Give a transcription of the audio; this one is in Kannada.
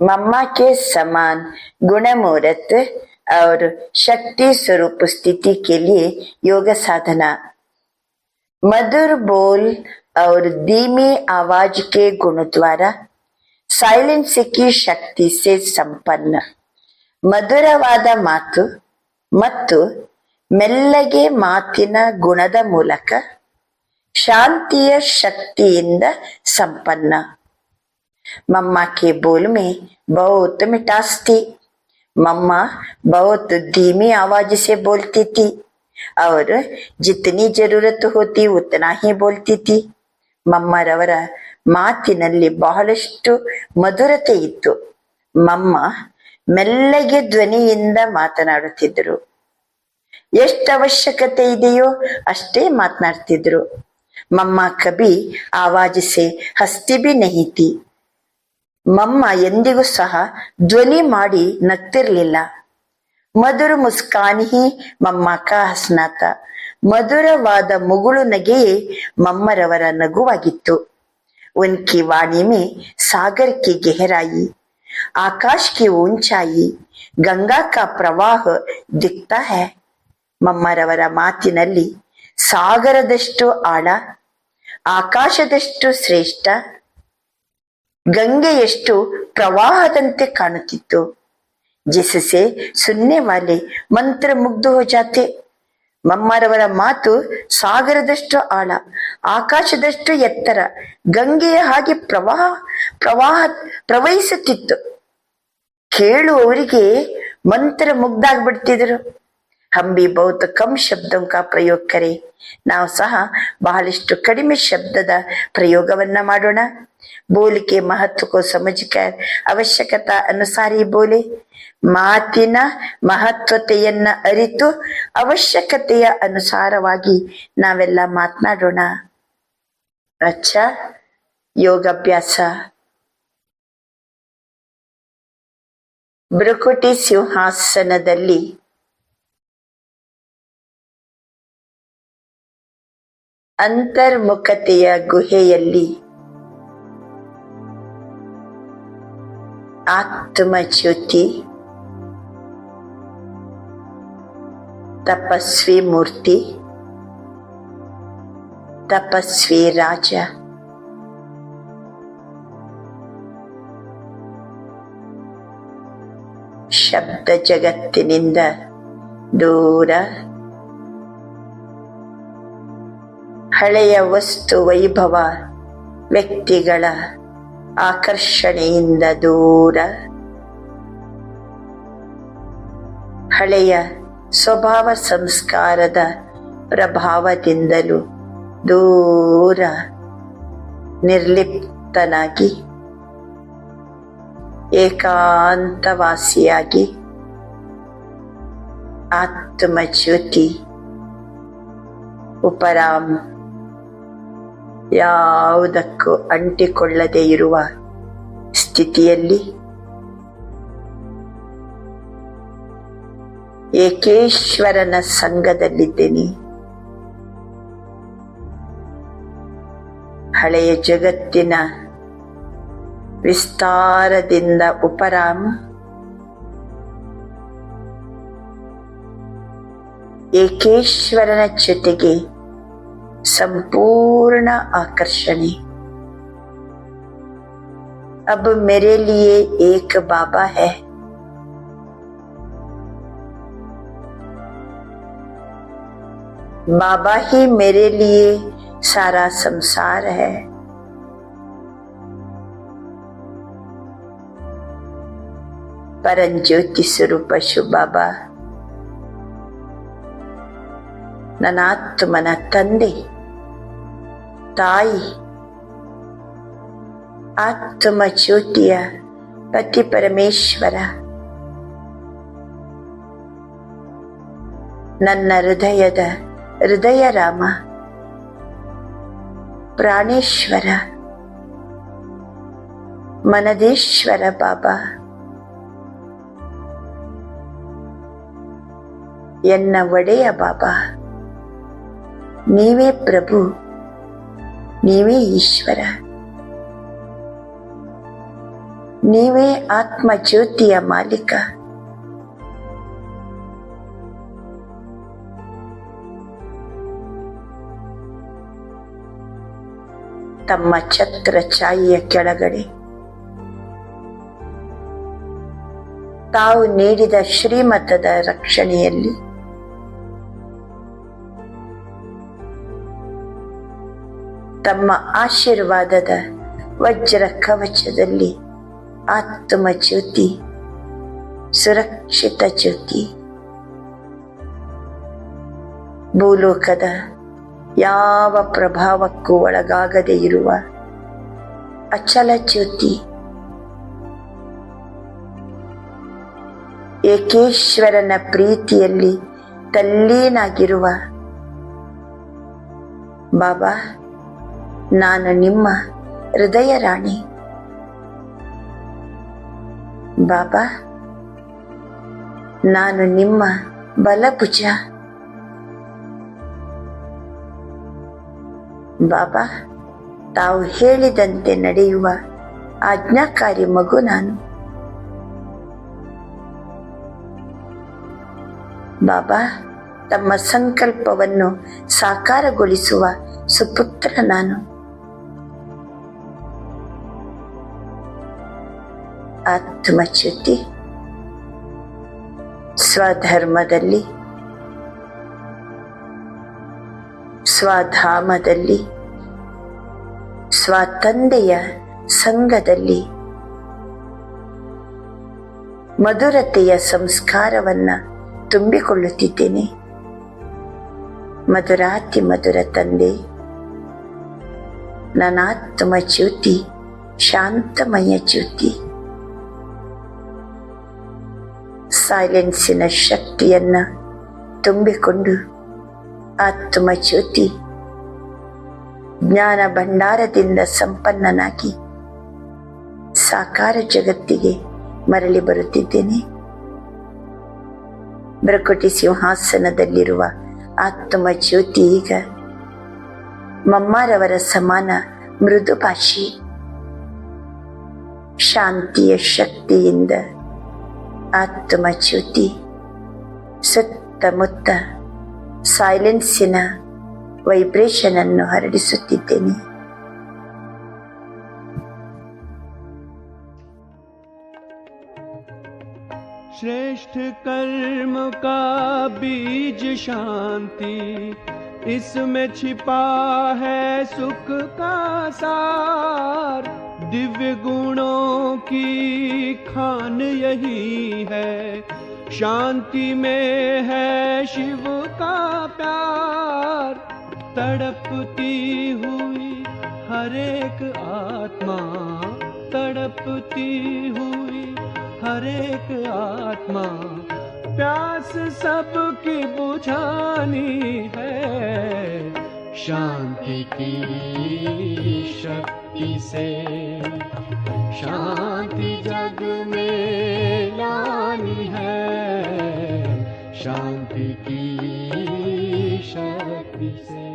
मम्मा के समान गुणमूर्त और शक्ति स्वरूप स्थिति के लिए योग साधना मधुर बोल और धीमी आवाज के गुण द्वारा ಸೈಲೆನ್ಸ್ की ಶಕ್ತಿ से ಸಂಪನ್ನ ಮಧುರವಾದ ಮಾತು ಮತ್ತು ಮೆಲ್ಲಗೆ ಮಾತಿನ ಗುಣದ ಮೂಲಕ ಶಾಂತಿಯ ಶಕ್ತಿಯಿಂದ ಸಂಪನ್ನ मम्मा के बोल में बहुत मिठास थी मम्मा बहुत धीमी आवाज से बोलती थी और जितनी जरूरत होती उतना ही बोलती थी ಮಮ್ಮರವರ ಮಾತಿನಲ್ಲಿ ಬಹಳಷ್ಟು ಮಧುರತೆ ಇತ್ತು ಮಮ್ಮ ಮೆಲ್ಲಗೆ ಧ್ವನಿಯಿಂದ ಮಾತನಾಡುತ್ತಿದ್ದರು ಎಷ್ಟು ಅವಶ್ಯಕತೆ ಇದೆಯೋ ಅಷ್ಟೇ ಮಾತನಾಡ್ತಿದ್ರು ಮಮ್ಮ ಕಬಿ ಆವಾಜ್ ಸೆ ಹಸ್ತಿ ಬಿ ನಹಿ ಥಿ ಮಮ್ಮ ಎಂದಿಗೂ ಸಹ ಧ್ವನಿ ಮಾಡಿ ನಗ್ತಿರ್ಲಿಲ್ಲ. ಮಧುರ ಮುಸ್ಕಾನಿಹಿ ಮಮ್ಮ ಕಾ ಹಸ್ನಾತ ಮಧುರವಾದ ಮುಗುಳು ನಗೆಯೇ ಮಮ್ಮರವರ ನಗುವಾಗಿತ್ತು. ಉನ್ಕಿ ವಾಣಿಮೆ ಮೇ ಕಿ ಗೆಹರಾಯಿ. ಆಕಾಶ್ ಕಿ ಉಂಚಾಯಿ ಗಂಗಾ ಕಾ ಪ್ರವಾಹ ದಿಕ್ತಾ ಹೇ. ಮಮ್ಮರವರ ಮಾತಿನಲ್ಲಿ ಸಾಗರದಷ್ಟು ಆಳ. ಆಕಾಶದಷ್ಟು ಶ್ರೇಷ್ಠ. ಗಂಗೆಯಷ್ಟು ಪ್ರವಾಹದಂತೆ ಕಾಣುತ್ತಿತ್ತು. ಜಿಸಸೆ, ಸುನ್ನೆ ವಾಲೆ ಮಂತ್ರ ಮುಗ್ದು ಹೋಜಾತೆ ಮಮ್ಮರವರ ಮಾತು ಸಾಗರದಷ್ಟು ಆಳ, ಆಕಾಶದಷ್ಟು ಎತ್ತರ, ಗಂಗೆಯ ಹಾಗೆ ಪ್ರವಾಹ ಪ್ರವಾಹ ಪ್ರವಹಿಸುತ್ತಿತ್ತು. ಕೇಳುವವರಿಗೆ ಮಂತ್ರ ಹಂಬಿ ಬಹುತ ಕಮ್ ಕಾ ಪ್ರಯೋಗ ಕರೆ. ನಾವು ಸಹ ಬಹಳಷ್ಟು ಕಡಿಮೆ ಶಬ್ದದ ಪ್ರಯೋಗವನ್ನ ಮಾಡೋಣ. ಬೋಲಿಕೆ ಮಹತ್ವಕ್ಕೂ ಸಮಜ್ಕರ್ ಅವಶ್ಯಕತಾ ಅನುಸಾರಿ ಬೋಲೆ. ಮಾತಿನ ಮಹತ್ವತೆಯನ್ನ ಅರಿತು ಅವಶ್ಯಕತೆಯ ಅನುಸಾರವಾಗಿ ನಾವೆಲ್ಲ ಮಾತನಾಡೋಣ. ಅಚ್ಚ ಯೋಗಾಭ್ಯಾಸ. ಬೃಕುಟಿ ಸಿಂಹಾಸನದಲ್ಲಿ ಅಂತರ್ಮುಖತೆಯ ಗುಹೆಯಲ್ಲಿ. ಆತ್ಮಜ್ಯೋತಿ. ತಪಸ್ವಿ ಮೂರ್ತಿ. ತಪಸ್ವಿ ರಾಜ. ಶಬ್ದ ಜಗತ್ತಿನಿಂದ ದೂರ. ಹಳೆಯ ವಸ್ತು ವೈಭವ ವ್ಯಕ್ತಿಗಳ ಆಕರ್ಷಣೆಯಿಂದ ದೂರ. ಹಳೆಯ ಸ್ವಭಾವ ಸಂಸ್ಕಾರದ ಪ್ರಭಾವದಿಂದಲೂ ದೂರ ನಿರ್ಲಿಪ್ತನಾಗಿ, ಏಕಾಂತವಾಸಿಯಾಗಿ ಆತ್ಮಜ್ಯೋತಿ ಉಪರಾಮ್ ಯಾವುದಕ್ಕೂ ಅಂಟಿಕೊಳ್ಳದೆ ಇರುವ ಸ್ಥಿತಿಯಲ್ಲಿ ಏಕೇಶ್ವರನ ಸಂಘದಲ್ಲಿದ್ದೇನೆ. ಹಳೆಯ ಜಗತ್ತಿನ ವಿಸ್ತಾರದಿಂದ ಉಪರಾಮ ಏಕೇಶ್ವರನ ಜೊತೆಗೆ संपूर्ण आकर्षण अब मेरे लिए एक बाबा है बाबा ही मेरे लिए सारा संसार है परम ज्योति स्वरूप ಶು ಬಾಬಾ ನನ್ನ ಆತ್ಮನ ತಂದೆ ತಾಯಿ. ಆತ್ಮ ಜ್ಯೋತಿಯ ಪತಿ ಪರಮೇಶ್ವರ. ನನ್ನ ಹೃದಯದ ಹೃದಯ ರಾಮ. ಪ್ರಾಣೇಶ್ವರ. ಮನದೇಶ್ವರ ಬಾಬಾ. ಎನ್ನ ಒಡೆಯ ಬಾಬಾ. ನೀವೇ ಪ್ರಭು. ನೀವೇ ಈಶ್ವರ. ನೀವೇ ಆತ್ಮ ಜ್ಯೋತಿಯ ಮಾಲೀಕ. ತಮ್ಮ ಛತ್ರ ಛಾಯಿಯ ಕೆಳಗಡೆ. ತಾವು ನೀಡಿದ ಶ್ರೀಮತದ ರಕ್ಷಣೆಯಲ್ಲಿ ತಮ್ಮ ಆಶೀರ್ವಾದದ ವಜ್ರ ಕವಚದಲ್ಲಿ ಆತ್ಮ ಜ್ಯೋತಿ, ಸುರಕ್ಷಿತ ಜ್ಯೋತಿ. ಭೂಲೋಕದ ಯಾವ ಪ್ರಭಾವಕ್ಕೂ ಒಳಗಾಗದೇ ಇರುವ ಅಚಲ ಜ್ಯೋತಿ. ಏಕೇಶ್ವರನ ಪ್ರೀತಿಯಲ್ಲಿ ತಲ್ಲೀನಾಗಿರುವ ಬಾಬಾ ನಾನು ನಿಮ್ಮ ಹೃದಯ ರಾಣಿ. ಬಾಬಾ, ನಾನು ನಿಮ್ಮ ಬಲಭುಜ. ಬಾಬಾ, ತಾವು ಹೇಳಿದಂತೆ ನಡೆಯುವ ಆಜ್ಞಾಕಾರಿ ಮಗು ನಾನು. ಬಾಬಾ, ತಮ್ಮ ಸಂಕಲ್ಪವನ್ನು ಸಾಕಾರಗೊಳಿಸುವ ಸುಪುತ್ರ ನಾನು. ಆತ್ಮಚ್ಯುತಿ. ಸ್ವಧರ್ಮದಲ್ಲಿ, ಸ್ವಧಾಮದಲ್ಲಿ, ಸ್ವತಂದೆಯ ಸಂಘದಲ್ಲಿ ಮಧುರತೆಯ ಸಂಸ್ಕಾರವನ್ನ ತುಂಬಿಕೊಳ್ಳುತ್ತಿದ್ದೇನೆ. ಮಧುರಾತಿ ಮಧುರ ತಂದೆ ನನಾತ್ಮ ಜ್ಯೋತಿ ಶಾಂತಮಯ ಜ್ಯೋತಿ ಸೈಲೆನ್ಸಿನ ಶಕ್ತಿಯನ್ನ ತುಂಬಿಕೊಂಡು ಆತ್ಮ ಜ್ಯೋತಿ ಜ್ಞಾನ ಭಂಡಾರದಿಂದ ಸಂಪನ್ನನಾಗಿ ಸಾಕಾರ ಜಗತ್ತಿಗೆ ಮರಳಿ ಬರುತ್ತಿದ್ದೇನೆ ಬ್ರಕುಟಿ ಸಿಂಹಾಸನದಲ್ಲಿರುವ ಆತ್ಮ ಜ್ಯೋತಿ ಈಗ ಮಮ್ಮಾರವರ ಸಮಾನ ಮೃದು ಭಾಷೆ ಶಾಂತಿಯ ಶಕ್ತಿಯಿಂದ ಆತ್ಮ ಜ್ಯೋತಿ ಸುತ್ತಮುತ್ತ ಸೈಲೆನ್ಸಿನ ವೈಬ್ರೇಷನ್ ಅನ್ನು ಹರಡಿಸುತ್ತಿದ್ದೇನೆ श्रेष्ठ कर्म का बीज शांति इसमें छिपा है सुख का सार दिव्य गुणों की खान यही है। शांति में है शिव का प्यार। तड़पती हुई हर एक आत्मा, तड़पती हुई हर एक आत्मा। प्यास सबकी बुझानी है। शांति की शक्ति से। शांति जग में लानी है। शांति की शक्ति से।